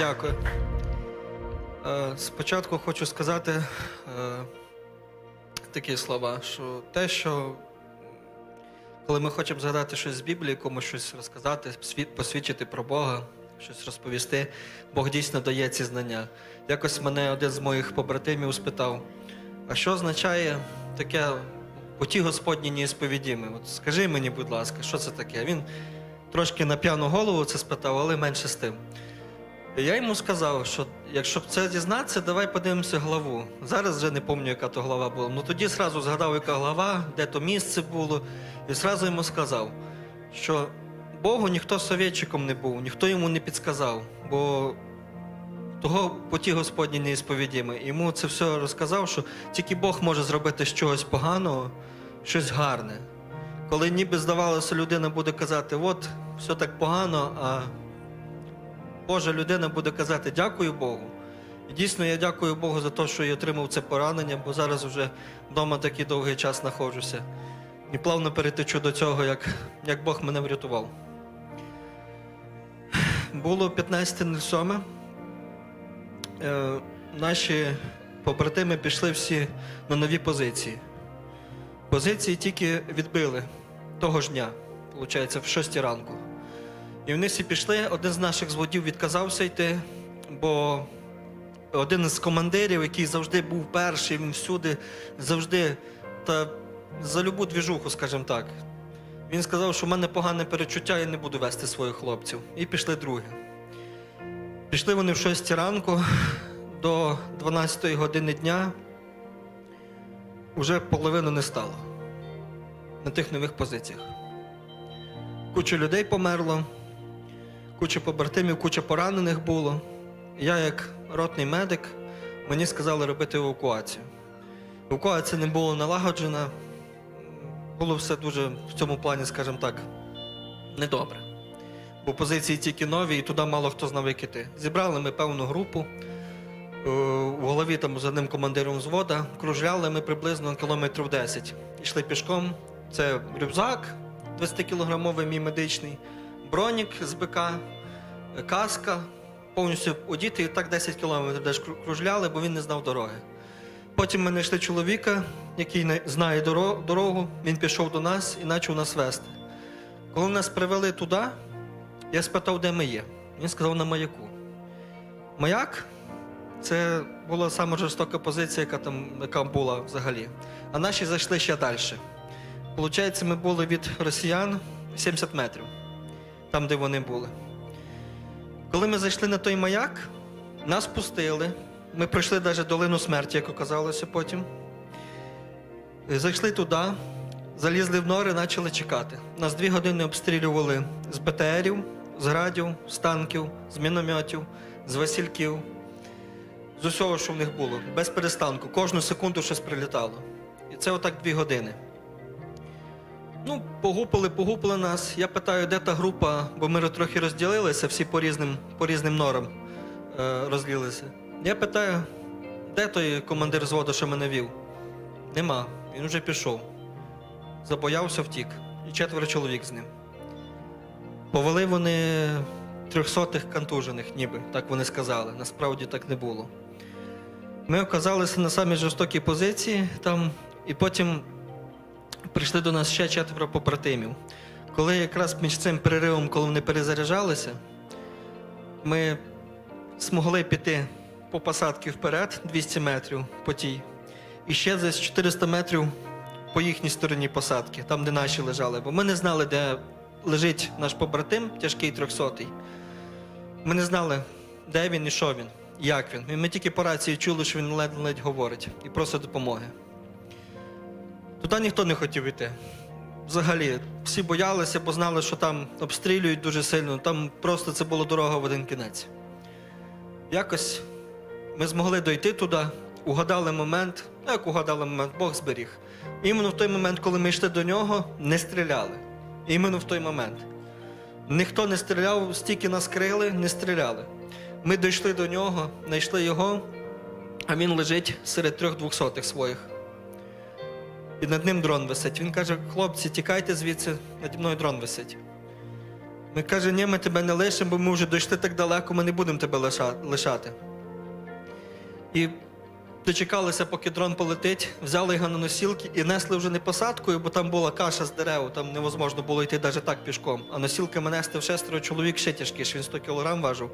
Дякую. Е, Спочатку хочу сказати е, такі слова, що те, що коли ми хочемо згадати щось з Біблії, комусь щось розказати, посвідчити про Бога, щось розповісти, Бог дійсно дає ці знання. Якось мене один з моїх побратимів спитав, а що означає таке поті Господні неісповідіми? От скажи мені, будь ласка, що це таке? Він трошки на п'яну голову це спитав, але менше з тим. Я йому сказав, що якщо б це дізнатися, давай подивимося главу. Зараз вже не пам'ятаю, яка то глава була. Ну тоді зразу згадав, яка глава, де то місце було, і зразу йому сказав, що Богу ніхто совєтчиком не був, ніхто йому не підсказав, бо того поті Господні неісповідіми. Йому це все розказав, що тільки Бог може зробити з чогось поганого, щось гарне. Коли ніби здавалося, людина буде казати, от все так погано, а Божа людина буде казати дякую Богу. І дійсно я дякую Богу за те, що я отримав це поранення, бо зараз вже вдома такий довгий час знаходжуся. І плавно перетечу до цього, як, як Бог мене врятував. Було 15.07. Е, наші побратими пішли всі на нові позиції. Позиції тільки відбили того ж дня, виходить, в 6 ранку. І вони всі пішли. Один з наших зводів відказався йти, бо один з командирів, який завжди був перший, він всюди завжди та за любу двіжуху, скажімо так. Він сказав, що в мене погане перечуття, я не буду вести своїх хлопців. І пішли другі. Пішли вони в 6 ранку до 12 години дня. Уже половину не стало на тих нових позиціях. Куча людей померло, куча побратимів, куча поранених було. Я, як ротний медик, мені сказали робити евакуацію. Евакуація не була налагоджена, було все дуже в цьому плані, скажімо так, недобре. Бо позиції тільки нові, і туди мало хто знав, як іти. Зібрали ми певну групу. Е, У голові там з одним командиром взвода кружляли ми приблизно кілометрів 10. Йшли пішком. Це рюкзак 20-кілограмовий мій медичний, бронік з БК, каска, повністю одіти і так 10 кілометрів десь кружляли, бо він не знав дороги. Потім ми знайшли чоловіка, який знає дорогу, він пішов до нас і почав нас вести. Коли нас привели туди, я спитав, де ми є. Він сказав на маяку. Маяк це була сама жорстока позиція, яка там яка була взагалі. А наші зайшли ще далі. Получається, ми були від росіян 70 метрів, там, де вони були. Коли ми зайшли на той маяк, нас пустили. Ми пройшли навіть долину смерті, як оказалося потім. Е, Зайшли туди, залізли в нори, почали чекати. Нас дві години обстрілювали з БТРів, з градів, з танків, з мінометів, з васильків, з усього, що в них було, без перестанку. Кожну секунду щось прилітало. І це отак дві години. Ну, погупили, погупили нас. Я питаю, де та група, бо ми трохи розділилися, всі по різним, по різним норам е, розділилися. Я питаю, де той командир зводу, що мене вів? Нема. Він вже пішов. Забоявся, втік. І четверо чоловік з ним. Повели вони трьохсотих контужених, ніби, так вони сказали. Насправді так не було. Ми оказалися на самій жорстокій позиції там, і потім прийшли до нас ще четверо побратимів. Коли якраз між цим переривом, коли вони перезаряджалися, ми змогли піти по посадці вперед 200 метрів по тій, і ще десь 400 метрів по їхній стороні посадки, там, де наші лежали. Бо ми не знали, де лежить наш побратим, тяжкий трьохсотий. Ми не знали, де він і що він, як він. І Ми тільки по рації чули, що він ледь-ледь говорить і просить допомоги. Туди ніхто не хотів йти. Взагалі, всі боялися, бо знали, що там обстрілюють дуже сильно. Там просто це була дорога в один кінець. Якось ми змогли дойти туди, угадали момент. Ну, Як угадали момент, Бог зберіг. Іменно в той момент, коли ми йшли до нього, не стріляли. Іменно в той момент. Ніхто не стріляв, стільки нас крили, не стріляли. Ми дійшли до нього, знайшли його, а він лежить серед трьох двохсотих своїх. І над ним дрон висить. Він каже: хлопці, тікайте звідси, наді мною дрон висить. Ми каже, ні, ми тебе не лишимо, бо ми вже дійшли так далеко, ми не будемо тебе лишати. І дочекалися, поки дрон полетить, взяли його на носілки і несли вже не посадкою, бо там була каша з дерев, там невозможно було йти навіть так пішком. А носілками нести в шестеро чоловік ще тяжкіше, він 100 кілограм важив.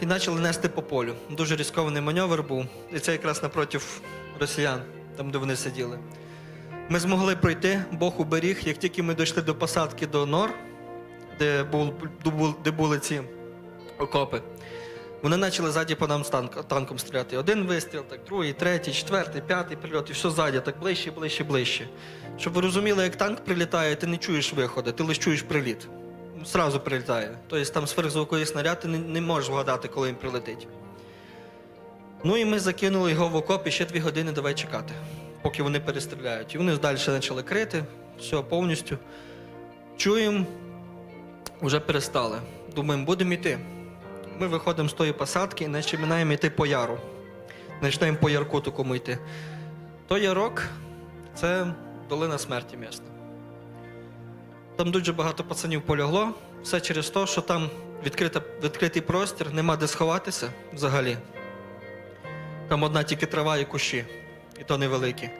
І почали нести по полю. Дуже ризикований маневр був. І це якраз напротив росіян, там, де вони сиділи. Ми змогли пройти, Бог уберіг. Як тільки ми дійшли до посадки до Нор, де, де були ці окопи, вони почали ззаді по нам танк, танком стріляти. Один вистріл, так, другий, третій, четвертий, п'ятий прильот, і все ззаді, так ближче, ближче, ближче. Щоб ви розуміли, як танк прилітає, ти не чуєш виходу, ти лише чуєш приліт. Сразу прилітає. Тобто там сверхзвуковий снаряд, ти не, не можеш вгадати, коли він прилетить. Ну і ми закинули його в окоп і ще дві години давай чекати, поки вони перестріляють. І вони далі почали крити, все повністю. Чуємо, вже перестали. Думаємо, будемо йти. Ми виходимо з тої посадки і починаємо йти по яру. Починаємо по ярку такому йти. Той ярок це долина смерті місна. Там дуже багато пацанів полягло. Все через те, що там відкрита, відкритий простір, нема де сховатися взагалі. Там одна тільки трава і кущі, і то невеликі.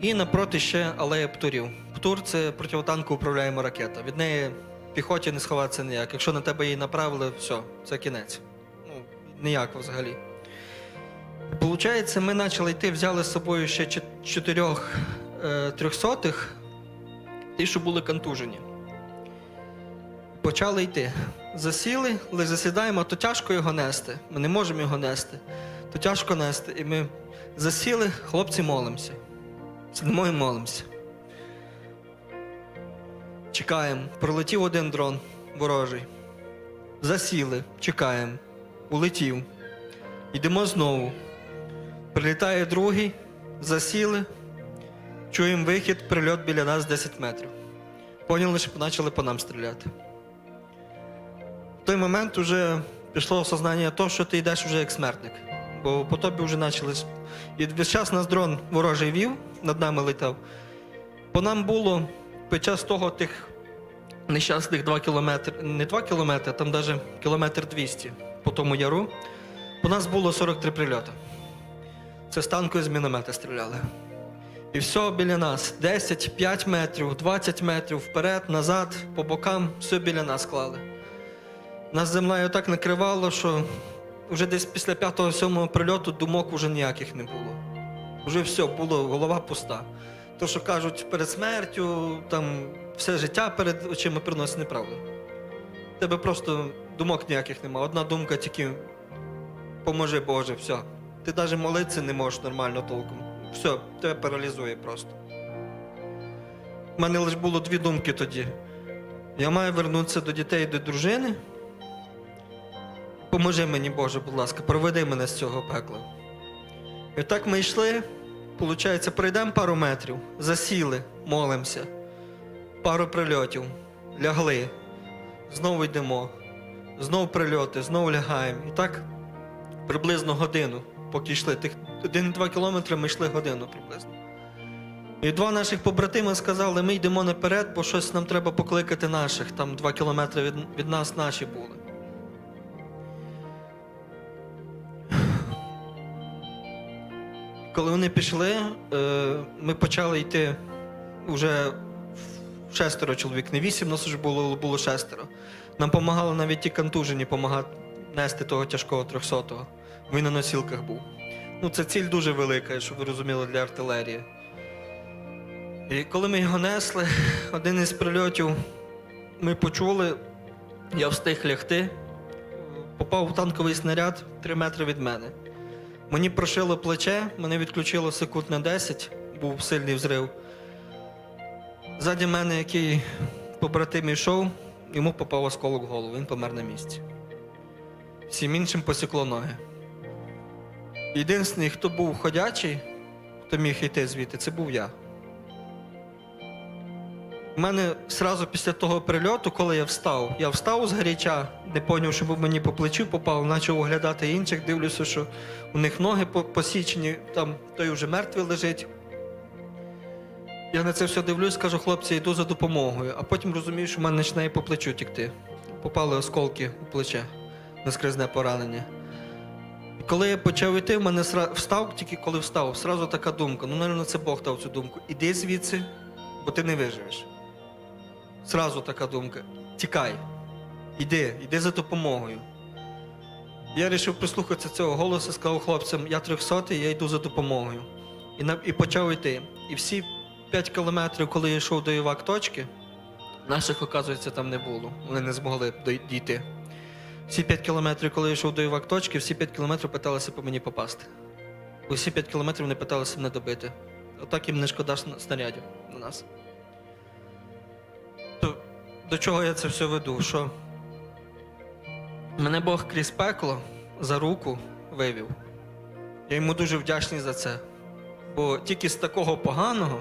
І напроти ще алея птурів. Птур це противотанку управляємо ракета. Від неї піхоті не сховатися ніяк. Якщо на тебе її направили, все, це кінець. Ну, ніяк взагалі. Получається, ми почали йти, взяли з собою ще чотирьох е, трьохсотих, ті, що були контужені. Почали йти. Засіли, лише засідаємо, то тяжко його нести. Ми не можемо його нести. То тяжко нести. І ми засіли, хлопці молимося. Сидимо і молимося. Чекаємо. Пролетів один дрон ворожий. Засіли, чекаємо. Улетів. Йдемо знову. Прилітає другий, засіли. Чуємо вихід, прильот біля нас 10 метрів. Поняли, що почали по нам стріляти. В той момент вже пішло осознання того, що ти йдеш вже як смертник. Бо по тобі вже почали. І весь час нас дрон ворожий вів, над нами летав. По нам було під час того тих нещасних 2 кілометри, не 2 кілометри, там навіть кілометр 200 по тому яру. По нас було 43 прильоти. Це з танку з міномета стріляли. І все біля нас. 10, 5 метрів, 20 метрів вперед, назад, по бокам, все біля нас клали. Нас землею так накривало, що вже десь після 5-7 прильоту думок вже ніяких не було. Вже все, було голова пуста. То, що кажуть, перед смертю, там все життя перед очима приносить неправду. Тебе просто думок ніяких нема. Одна думка тільки поможи Боже, все. Ти навіть молитися не можеш нормально толком. Все, тебе паралізує просто. У мене лише було дві думки тоді. Я маю вернутися до дітей і до дружини. Поможи мені, Боже, будь ласка, проведи мене з цього пекла. І так ми йшли, виходить, пройдемо пару метрів, засіли, молимося, пару прильотів, лягли, знову йдемо, знову прильоти, знову лягаємо. І так приблизно годину, поки йшли. Тих 1-2 кілометри ми йшли годину приблизно. І два наших побратима сказали, ми йдемо наперед, бо щось нам треба покликати наших. Там 2 кілометри від, від нас наші були. Коли вони пішли, е, ми почали йти вже шестеро чоловік, не вісім, нас вже було, було шестеро. Нам допомагали навіть ті контужені допомагати нести того тяжкого трьохсотого. Він на носілках був. Ну, це ціль дуже велика, щоб ви розуміли, для артилерії. І коли ми його несли, один із прильотів ми почули, я встиг лягти, попав в танковий снаряд 3 метри від мене. Мені прошило плече, мене відключило секунд на 10, був сильний взрив. Ззаді мене, який побратим йшов, йому попав осколок в голову, він помер на місці. Всім іншим посікло ноги. Єдиний, хто був ходячий, хто міг йти звідти, це був я. У мене одразу після того прильоту, коли я встав, я встав з гаряча, не поняв, що мені по плечу попав, почав оглядати інших, дивлюся, що у них ноги посічені, там той вже мертвий лежить. Я на це все дивлюсь, кажу, хлопці, йду за допомогою, а потім розумію, що в мене починає по плечу тікти. Попали осколки у плече, наскрізне поранення. І коли я почав йти, в мене встав, тільки коли встав, сразу така думка. Ну, мабуть, це Бог дав цю думку. Іди звідси, бо ти не виживеш. Сразу така думка. Тікай. Іди, іди за допомогою. Я вирішив прислухатися цього голосу, сказав хлопцям, я трьохсотий, я йду за допомогою. І, на... і почав йти. І всі 5 кілометрів, коли я йшов до івак точки, наших, оказується, там не було. Вони не змогли дійти. Всі 5 кілометрів, коли я йшов до івак точки, всі 5 кілометрів питалися по мені попасти. Усі 5 кілометрів вони питалися мене добити. Отак їм не шкода сна- снарядів на нас. До чого я це все веду? Що мене Бог крізь пекло за руку вивів. Я йому дуже вдячний за це. Бо тільки з такого поганого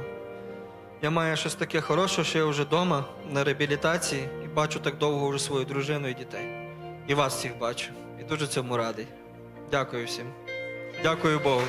я маю щось таке хороше, що я вже вдома на реабілітації і бачу так довго вже свою дружину і дітей. І вас всіх бачу. І дуже цьому радий. Дякую всім. Дякую Богу.